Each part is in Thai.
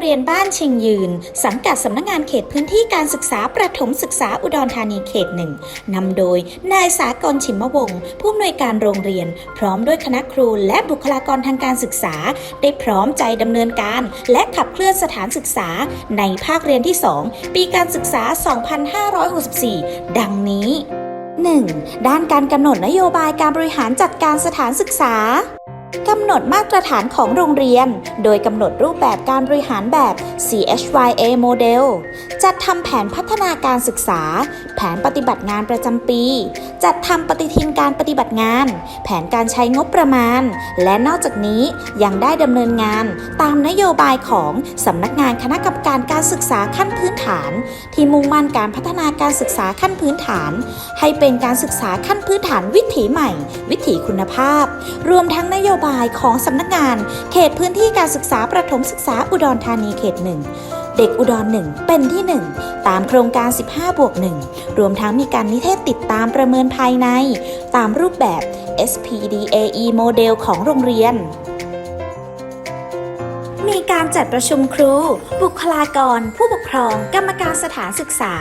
เรียนบ้านเชียงยืน สังกัดสำนักงานเขตพื้นที่การศึกษาประถมศึกษาอุดรธานีเขตหนึ่งนำโดยนายสากลชิมวงศ์ผู้อำนวยการโรงเรียน พร้อมด้วยคณะครูและบุคลากรทางการศึกษา ได้พร้อมใจดำเนินการ และขับเคลื่อนสถานศึกษา ในภาคเรียนที่ 2 ปีการศึกษา 2564 ดังนี้ 1. ด้านการกำหนดนโยบายการบริหารจัดการสถานศึกษา กำหนดมาตรฐานของโรงเรียน โดยกำหนดรูปแบบการบริหารแบบ CHYA model จัดทำแผนพัฒนาการศึกษา แผนปฏิบัติงานประจำปี จัดทำปฏิทินการปฏิบัติงาน แผนการใช้งบประมาณ และนอกจากนี้ยังได้ดำเนินงานตามนโยบายของสำนักงานคณะกรรมการการศึกษาขั้นพื้นฐาน ที่มุ่งมั่นการพัฒนาการศึกษาขั้นพื้นฐาน ให้เป็นการศึกษาขั้นพื้นฐานวิถีใหม่ วิถีคุณภาพ รวมทั้งนโยบายของสำนักงาน เขตพื้นที่การศึกษาประถมศึกษาอุดรธานีเขตหนึ่ง เด็กอุดรหนึ่งเป็นที่ 1 ตามโครงการ 15 บวก 1 รวมทั้งมีการนิเทศติดตามประเมินภายใน ตามรูปแบบ SPDAE โมเดลของโรงเรียน มีการจัดประชุมครู บุคลากร ผู้ปกครอง กรรมการสถานศึกษา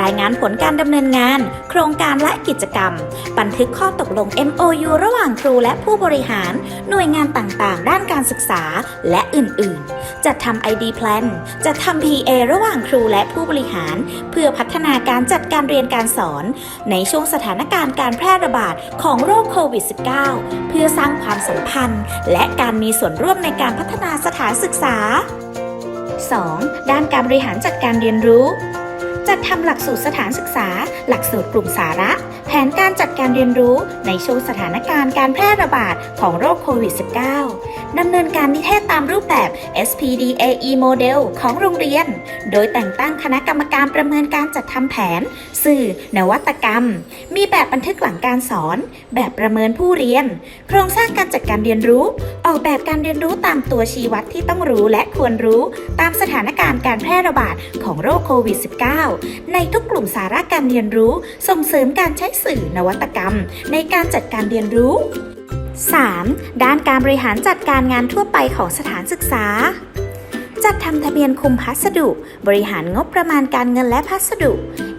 รายงานผลการดำเนินงาน โครงการและกิจกรรม บันทึกข้อตกลง MOU ระหว่างครูและผู้บริหาร หน่วยงานต่างๆ ด้านการศึกษาและอื่นๆ จัดทำ ID Plan จัดทำ PA ระหว่างครูและผู้บริหาร เพื่อพัฒนาการจัดการเรียนการสอน ในช่วงสถานการณ์การแพร่ระบาดของโรคโควิด -19 เพื่อสร้างความสัมพันธ์ และการมีส่วนร่วมในการพัฒนาสถานศึกษา 2. ด้านการบริหารจัดการเรียนรู้ จัดทำหลักสูตรสถานศึกษา หลักสูตรกลุ่มสาระ แผนการจัดการเรียนรู้ในช่วงสถานการณ์การแพร่ระบาดของโรคโควิด -19 ดำเนินการนิเทศตามรูปแบบ SPDAE โมเดลของโรงเรียน โดยแต่งตั้งคณะกรรมการประเมินการจัดทำแผน สื่อ นวัตกรรม มีแบบบันทึกหลังการสอน แบบประเมินผู้เรียน โครงสร้างการจัดการเรียนรู้ ออกแบบการเรียนรู้ตามตัวชี้วัดที่ต้องรู้และควรรู้ ตามสถานการณ์การแพร่ระบาดของโรคโควิด -19 ในทุกกลุ่มสาระการเรียนรู้ ส่งเสริมการใช้สื่อนวัตกรรม ในการจัดการเรียนรู้ 3. ด้านการบริหารจัดการงานทั่วไปของสถานศึกษา จัดทำทะเบียนคุมพัสดุ บริหารงบประมาณการเงินและพัสดุ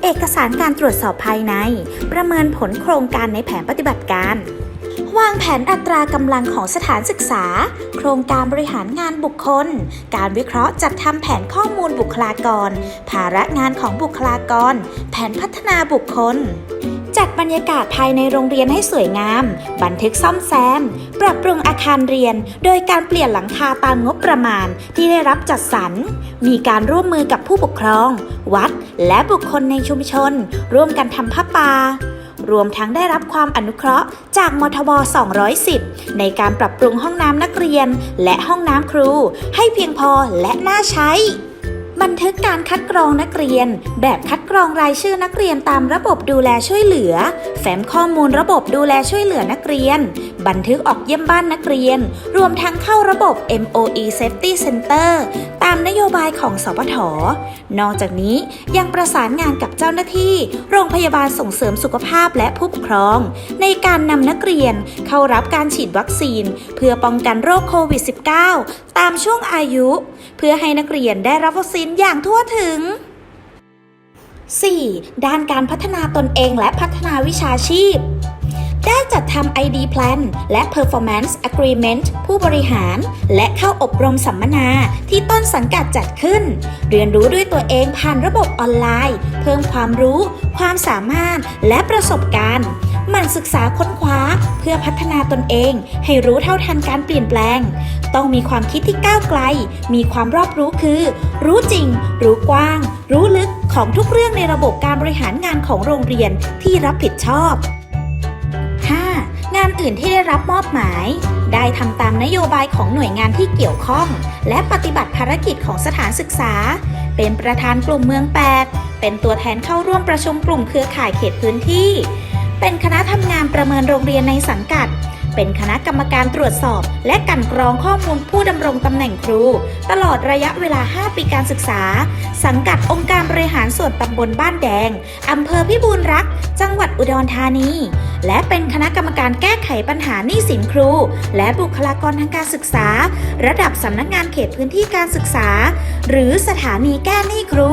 เอกสารการตรวจสอบภายใน ประเมินผลโครงการในแผนปฏิบัติการ วางแผนอัตรากำลังของสถานศึกษา โครงการบริหารงานบุคคล การวิเคราะห์จัดทำแผนข้อมูลบุคลากร ภาระงานของบุคลากร แผนพัฒนาบุคคล จัดบรรยากาศภายในโรงเรียนให้สวยงาม บันทึกซ่อมแซม ปรับปรุงอาคารเรียน โดยการเปลี่ยนหลังคาตามงบประมาณที่ได้รับจัดสรร มีการร่วมมือกับผู้ปกครอง วัด และบุคคลในชุมชน ร่วมกันทำผ้าป่า รวมทั้งได้รับความอนุเคราะห์จากมทบ 210 ในการปรับปรุงห้องน้ำนักเรียน และห้องน้ำครู ให้เพียงพอและน่าใช้ บันทึกการคัดกรองนักเรียน แบบคัดกรองรายชื่อนักเรียนตามระบบดูแลช่วยเหลือ แฟ้มข้อมูลระบบดูแลช่วยเหลือนักเรียน บันทึกออกเยี่ยมบ้านนักเรียน รวมทั้งเข้าระบบ MOE Safety Center ตามนโยบายของสปทนอกจากนี้ยังประสานงานกับเจ้าหน้าที่ โรงพยาบาลส่งเสริมสุขภาพและผู้ปกครอง ในการนำนักเรียนเข้ารับการฉีดวัคซีน เพื่อป้องกันโรคโควิด -19 ตามช่วงอายุ เพื่อให้นักเรียนได้รับวัคซีนอย่างทั่วถึง 4. ด้านการพัฒนาตนเองและพัฒนาวิชาชีพ ได้จัดทำ ID Plan และ Performance Agreement ผู้บริหาร และเข้าอบรมสัมมนาที่ต้นสังกัดจัดขึ้น เรียนรู้ด้วยตัวเองผ่านระบบออนไลน์ เพิ่มความรู้ ความสามารถ และประสบการณ์หมั่นศึกษาค้นคว้าเพื่อพัฒนาตนเอง ให้รู้เท่าทันการเปลี่ยนแปลง ต้องมีความคิดที่ก้าวไกล มีความรอบรู้คือ รู้จริง รู้กว้าง รู้ลึกของทุกเรื่องในระบบการบริหารงานของโรงเรียนที่รับผิดชอบ งานอื่นที่ได้รับมอบหมาย ได้ทำตามนโยบายของหน่วยงานที่เกี่ยวข้อง และปฏิบัติภารกิจของสถานศึกษา เป็นประธานกลุ่มเมือง 8 เป็นตัวแทนเข้าร่วมประชุมกลุ่มเครือข่ายเขตพื้นที่ เป็นคณะทำงานประเมินโรงเรียนในสังกัด เป็นคณะกรรมการตรวจสอบ และกันกรองข้อมูลผู้ดำรงตำแหน่งครู ตลอดระยะเวลา 5 ปีการศึกษา สังกัดองค์การบริหารส่วนตำบลบ้านแดงอำเภอพิบูลรักษ์จังหวัดอุดรธานี และเป็นคณะกรรมการแก้ไขปัญหาหนี้สินครู และบุคลากรทางการศึกษา ระดับสำนักงานเขตพื้นที่การศึกษา หรือสถานีแก้หนี้ครู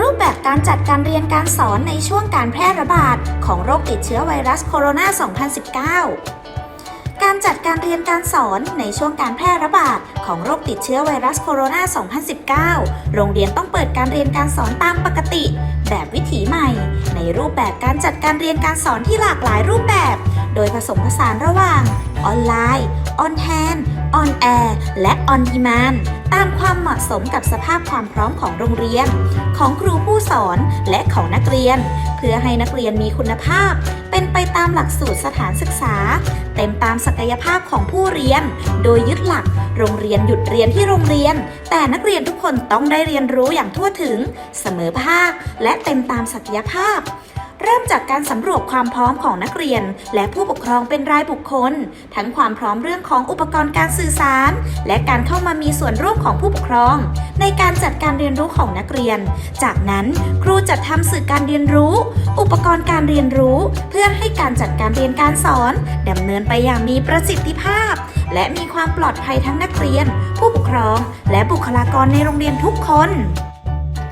รูปแบบการจัดการเรียนการสอนในช่วงการแพร่ระบาดของโรคติดเชื้อไวรัสโคโรนา 2019 การจัดการเรียนการสอนในช่วงการแพร่ระบาดของโรคติดเชื้อไวรัสโคโรนา 2019 โรงเรียนต้องเปิดการเรียนการสอนตามปกติ แบบวิถีใหม่ ในรูปแบบการจัดการเรียนการสอนที่หลากหลายรูปแบบ โดยผสมผสานระหว่างออนไลน์ ออนแฮนออนแอร์และออนดีมานตามความเหมาะสมกับสภาพความพร้อมของโรงเรียน ของครูผู้สอนและของนักเรียน เพื่อให้นักเรียนมีคุณภาพ เป็นไปตามหลักสูตรสถานศึกษา เต็มตามศักยภาพของผู้เรียน โดยยึดหลัก โรงเรียนหยุดเรียนที่โรงเรียน แต่นักเรียนทุกคนต้องได้เรียนรู้อย่างทั่วถึง เสมอภาค และเต็มตามศักยภาพ เริ่มจากการสำรวจความพร้อมของนักเรียน และผู้ปกครองเป็นรายบุคคล ทั้งความพร้อมเรื่องของอุปกรณ์การสื่อสาร และการเข้ามามีส่วนร่วมของผู้ปกครอง ในการจัดการเรียนรู้ของนักเรียน จากนั้นครูจัดทำสื่อการเรียนรู้ อุปกรณ์การเรียนรู้ เพื่อให้การจัดการเรียนการสอนดำเนินไปอย่างมีประสิทธิภาพ และมีความปลอดภัยทั้งนักเรียน ผู้ปกครอง และบุคลากรในโรงเรียนทุกคน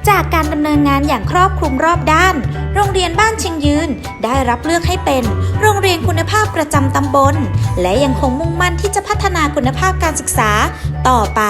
จากการดำเนินงานอย่างครอบคลุมรอบด้าน โรงเรียนบ้านเชียงยืน ได้รับเลือกให้เป็น โรงเรียนคุณภาพประจำตำบล และยังคงมุ่งมั่นที่จะพัฒนาคุณภาพการศึกษาต่อไป